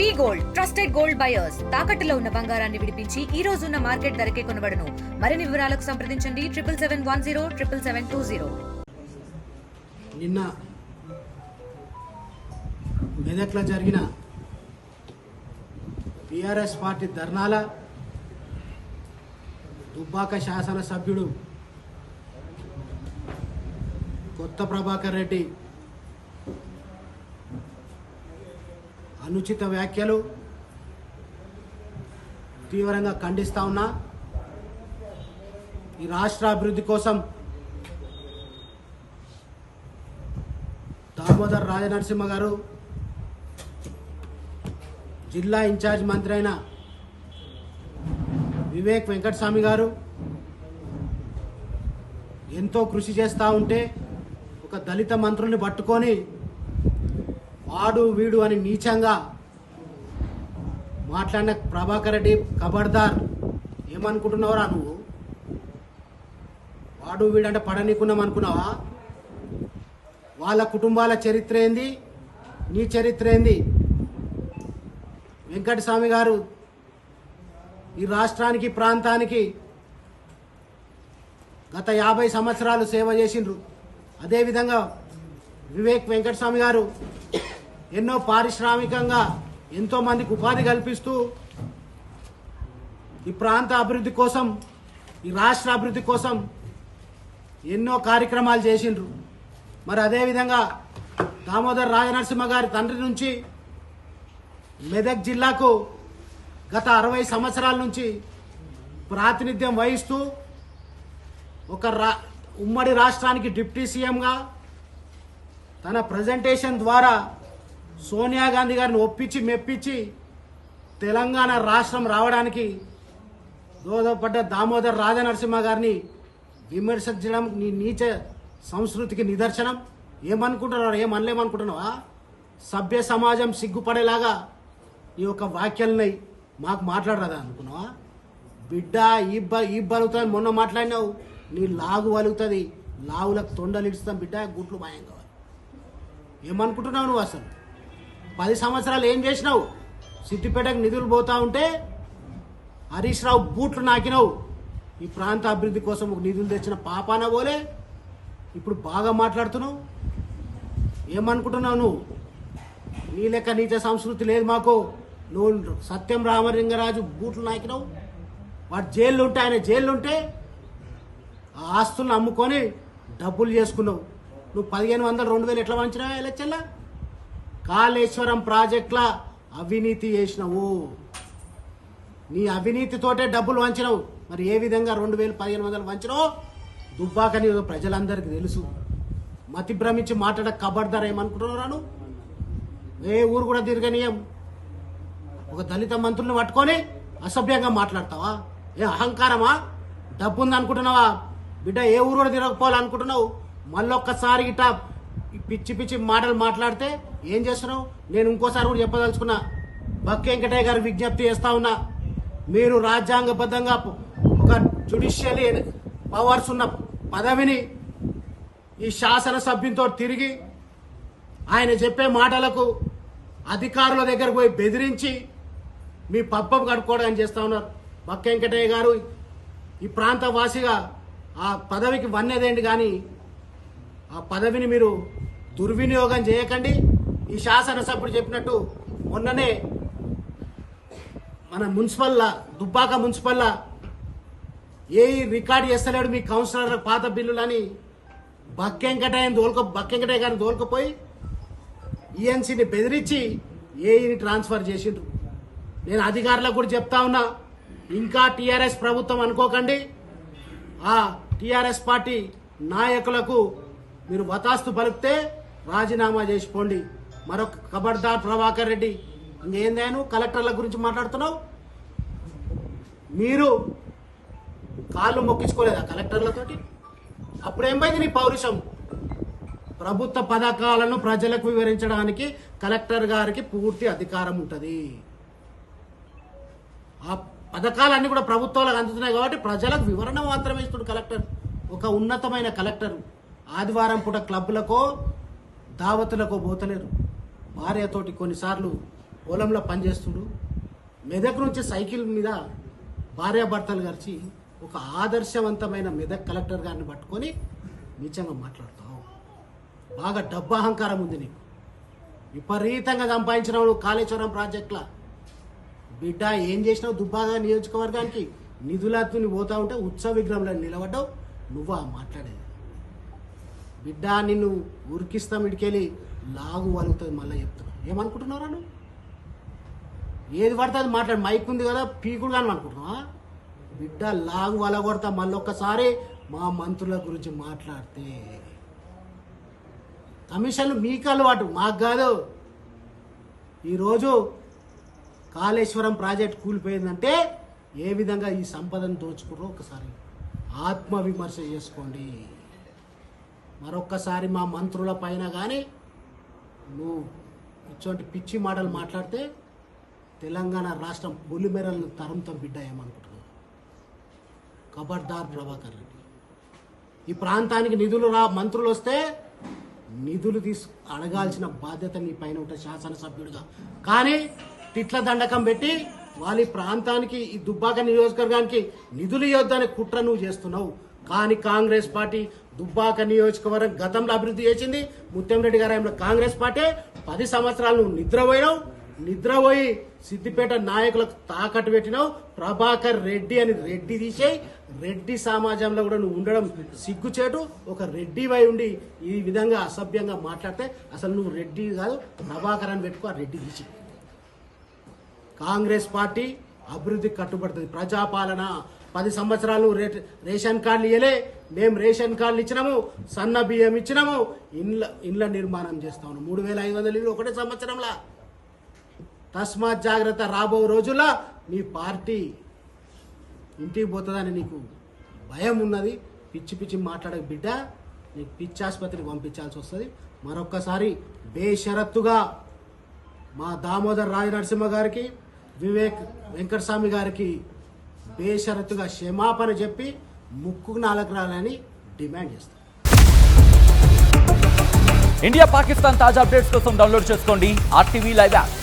We gold trusted gold buyers. తాకట్టులో ఉన్న బంగారాన్ని విడిపించి ఈ రోజు ఉన్న మార్కెట్ ధరకే కొనబడను. మరిన్ని వివరాలకు సంప్రదించండి. Triple seven one zero triple seven two zero. నిన్న మెదక్లో జరిగిన పిఆర్ఎస్ పార్టీ ధర్నాల దుబ్బాక శాసనసభ్యుడు కొత్త ప్రభాకర్ రెడ్డి అనుచిత వ్యాఖ్యలు తీవ్రంగా ఖండిస్తా ఉన్నా. ఈ రాష్ట్ర అభివృద్ధి కోసం దామోదర్ రాజనరసింహ గారు జిల్లా ఇన్ఛార్జ్ మంత్రి అయిన వివేక్ వెంకటస్వామి గారు ఎంతో కృషి చేస్తూ ఉంటే ఒక దళిత మంత్రుల్ని పట్టుకొని వాడు వీడు అని నీచంగా మాట్లాడిన ప్రభాకర్ రెడ్డి కబర్దార్. ఏమనుకుంటున్నావురా నువ్వు? వాడు వీడంటే పడనీకున్నాం అనుకున్నావా? వాళ్ళ కుటుంబాల చరిత్ర ఏంది? నీ చరిత్ర ఏంది? వెంకటస్వామి గారు ఈ రాష్ట్రానికి ప్రాంతానికి గత యాభై సంవత్సరాలు సేవ చేసిండ్రు. అదేవిధంగా వివేక్ వెంకటస్వామి గారు ఎన్నో పారిశ్రామికంగా ఎంతో మందికి ఉపాధి కల్పిస్తూ ఈ ప్రాంత అభివృద్ధి కోసం ఈ రాష్ట్ర అభివృద్ధి కోసం ఎన్నో కార్యక్రమాలు చేసిండ్రు. మరి అదేవిధంగా దామోదర్ రాజనరసింహ గారి తండ్రి నుంచి మెదక్ జిల్లాకు గత అరవై సంవత్సరాల నుంచి ప్రాతినిధ్యం వహిస్తూ ఒక రా ఉమ్మడి రాష్ట్రానికి డిప్యూటీ సీఎంగా తన ప్రజెంటేషన్ ద్వారా సోనియా గాంధీ గారిని ఒప్పించి మెప్పించి తెలంగాణ రాష్ట్రం రావడానికి దోదపడ్డ దామోదర్ రాజనరసింహ గారిని విమర్శించడం నీ నీచ సంస్కృతికి నిదర్శనం. ఏమనుకుంటున్నావు? ఏమనలేమనుకుంటున్నావా? సభ్య సమాజం సిగ్గుపడేలాగా ఈ యొక్క వాక్యాలని మాకు మాట్లాడరాదా అనుకున్నావా? బిడ్డ ఇబ్బ ఇబ్బలుగుతుంది మొన్న మాట్లాడినావు. నీ లాగు వలుగుతుంది. లావులకు తొండలు ఇడుస్తాం బిడ్డ గుట్లు భయం కావాలి. ఏమనుకుంటున్నావు నువ్వు అసలు? పది సంవత్సరాలు ఏం చేసినావు? సిద్దిపేటకు నిధులు పోతా ఉంటే హరీష్ రావు బూట్లు నాకినావు. ఈ ప్రాంత అభివృద్ధి కోసం ఒక నిధులు తెచ్చిన పాపాన పోలే. ఇప్పుడు బాగా మాట్లాడుతున్నావు. ఏమనుకుంటున్నావు నువ్వు? నీ లెక్క నీచ సంస్కృతి లేదు మాకు. నువ్వు సత్యం రామలింగరాజు బూట్లు నాకినావు. వాడు జైల్లో ఉంటే ఆయన జైల్లో ఉంటే ఆ ఆస్తులను అమ్ముకొని డబ్బులు చేసుకున్నావు. నువ్వు పదిహేను వందలు రెండు వేలు ఎట్లా వంచినావు ఎలక్షన్లా కాళేశ్వరం ప్రాజెక్టుల అవినీతి చేసినావు. నీ అవినీతితోటే డబ్బులు వంచినావు. మరి ఏ విధంగా రెండు వేలు పదిహేను వందలు వంచినావు దుబ్బాకని ప్రజలందరికీ తెలుసు. మతి భ్రమించి మాట్లాడ కబడ్దార్ ఏమనుకుంటున్నాను ఏ ఊరు కూడా తిరగనీయం. ఒక దళిత మంత్రుల్ని పట్టుకొని అసభ్యంగా మాట్లాడతావా? ఏ అహంకారమా? డబ్బు ఉంది అనుకుంటున్నావా బిడ్డ ఏ ఊరు కూడా తిరగకపోవాలనుకుంటున్నావు? మళ్ళొక్కసారి ఇట్లా పిచ్చి పిచ్చి మాటలు మాట్లాడితే ఏం చేస్తున్నావు? నేను ఇంకోసారి కూడా చెప్పదలుచుకున్నా. బక్క వెంకటయ్య గారు విజ్ఞప్తి చేస్తా ఉన్నా. మీరు రాజ్యాంగబద్ధంగా ఒక జుడిషియరీ పవర్స్ ఉన్న పదవిని ఈ శాసనసభ్యునితో తిరిగి ఆయన చెప్పే మాటలకు అధికారుల దగ్గర పోయి బెదిరించి మీ పబ్బం కడుక్కోవడానికి చేస్తా ఉన్నారు. బక్క వెంకటయ్య గారు ఈ ప్రాంత వాసిగా ఆ పదవికి వన్నేదేంటి కానీ ఆ పదవిని మీరు దుర్వినియోగం చేయకండి. ఈ శాసనసభ్యుడు చెప్పినట్టు మొన్ననే మన మున్సిపల్ల దుబ్బాక మున్సిపల్ల ఏ రికార్డ్ చేస్తలేడు మీ కౌన్సిలర్ పాత బిల్లులని. బక్కెంకటయ్యని దోలుకో బక్కెంకటయ్య గారిని దోలుకపోయి ఈఎన్సీని బెదిరించి ఏఈని ట్రాన్స్ఫర్ చేసిండ్రు. నేను అధికారులకు కూడా చెప్తా ఉన్నా ఇంకా టీఆర్ఎస్ ప్రభుత్వం అనుకోకండి. ఆ టీఆర్ఎస్ పార్టీ నాయకులకు మీరు వతాస్తు పలికితే రాజీనామా చేసిపోండి. మరొక కబర్దార్ ప్రభాకర్ రెడ్డి. ఇంకేందాను కలెక్టర్ల గురించి మాట్లాడుతున్నావు? మీరు కాళ్ళు మొక్కించుకోలేదా కలెక్టర్లతోటి? అప్పుడేమైంది నీ పౌరుషం? ప్రభుత్వ పథకాలను ప్రజలకు వివరించడానికి కలెక్టర్ గారికి పూర్తి అధికారం ఉంటుంది. ఆ పథకాలన్నీ కూడా ప్రభుత్వాలకు అందుతున్నాయి కాబట్టి ప్రజలకు వివరణ మాత్రమే ఇస్తుంది కలెక్టర్. ఒక ఉన్నతమైన కలెక్టర్. ఆదివారం పూట క్లబ్లకో దావతులకో పోతలేరు. భార్యతోటి కొన్నిసార్లు పొలంలో పనిచేస్తుడు. మెదక్ నుంచి సైకిల్ మీద భార్యాభర్తలు గడిచి ఒక ఆదర్శవంతమైన మెదక్ కలెక్టర్ గారిని పట్టుకొని నిజంగా మాట్లాడతావు. బాగా డబ్బు అహంకారం ఉంది నీకు. విపరీతంగా సంపాదించిన నువ్వు కాళేశ్వరం ప్రాజెక్టులో. బిడ్డ ఏం చేసినావు దుబ్బాగా నియోజకవర్గానికి? నిధులతో పోతా ఉంటే ఉత్సవ విగ్రహంలో నిలబడ్డావు. నువ్వా మాట్లాడేది. బిడ్డ నిన్ను ఉరికిస్తాం ఇడికెళ్ళి లాగు వలుగుతుంది మళ్ళీ చెప్తున్నా ఏమనుకుంటున్నారా నువ్వు? ఏది పడితే అది మాట్లాడు. మైక్ ఉంది కదా పీకుడు కానీ అనుకుంటున్నావా? బిడ్డ లాగు వలగొడతా మళ్ళీ ఒక్కసారి మా మంత్రుల గురించి మాట్లాడితే కమిషన్లు మీకు అలవాటు మాకు కాదు. ఈరోజు కాళేశ్వరం ప్రాజెక్ట్ కూలిపోయిందంటే ఏ విధంగా ఈ సంపదను దోచుకుర్రో ఒకసారి ఆత్మవిమర్శ చేసుకోండి. మరొక్కసారి మా మంత్రుల పైన కానీ నువ్వు ఇటువంటి పిచ్చి మాటలు మాట్లాడితే తెలంగాణ రాష్ట్రం బొలిమెరలను తరంతో బిడ్డ ఏమనుకుంటున్నావు? ఖబర్దార్ ప్రభాకర్ రెడ్డి. ఈ ప్రాంతానికి నిధులు రా మంత్రులు వస్తే నిధులు తీసు అడగాల్సిన బాధ్యత నీ పైన ఉంటుంది శాసనసభ్యుడిగా. కానీ తిట్ల దండకం పెట్టి వాళ్ళ ఈ ప్రాంతానికి ఈ దుబ్బాక నియోజకవర్గానికి నిధులు ఇవ్వద్దని కుట్ర నువ్వు చేస్తున్నావు. కానీ కాంగ్రెస్ పార్టీ దుబ్బాక నియోజకవర్గం గతంలో అభివృద్ధి చేసింది. ముత్తంరెడ్డి గారు ఆయన కాంగ్రెస్ పార్టీ పది సంవత్సరాలు నువ్వు నిద్రపోయినావు. నిద్రపోయి సిద్దిపేట నాయకులకు తాకట్టు పెట్టినావు. ప్రభాకర్ రెడ్డి అని రెడ్డి తీసేయి. రెడ్డి సమాజంలో కూడా నువ్వు ఉండడం సిగ్గుచేటు. ఒక రెడ్డి వై ఉండి ఈ విధంగా అసభ్యంగా మాట్లాడితే అసలు నువ్వు రెడ్డి కాదు ప్రభాకర్ అని పెట్టుకో ఆ రెడ్డి తీసి కాంగ్రెస్ పార్టీ అభివృద్ధికి కట్టుబడుతుంది. ప్రజాపాలన పది సంవత్సరాలు రేషన్ కార్డులు ఇవ్వలే మేము రేషన్ కార్డులు ఇచ్చినాము సన్న బియ్యం ఇచ్చినాము ఇండ్ల ఇండ్ల నిర్మాణం చేస్తాము మూడు వేల ఐదు వందల ఇల్లు ఒకటే సంవత్సరంలో. తస్మాత్ జాగ్రత్త రాబో రోజుల్లో నీ పార్టీ ఇంటికి పోతుందని నీకు భయం ఉన్నది. పిచ్చి పిచ్చి మాట్లాడక బిడ్డ. నీకు పిచ్చి ఆసుపత్రికి పంపించాల్సి వస్తుంది. మరొక్కసారి బేషరత్తుగా మా దామోదర్ రాజ నరసింహ గారికి వివేక్ వెంకటస్వామి గారికి బేషరతుగా క్షమాపణ చెప్పి ముక్కు నాలుగు రాలని డిమాండ్ చేస్తాం. ఇండియా పాకిస్తాన్ తాజా అప్డేట్స్ కోసం డౌన్లోడ్ చేసుకోండి ఆర్టీవీ లైవ్ యాప్.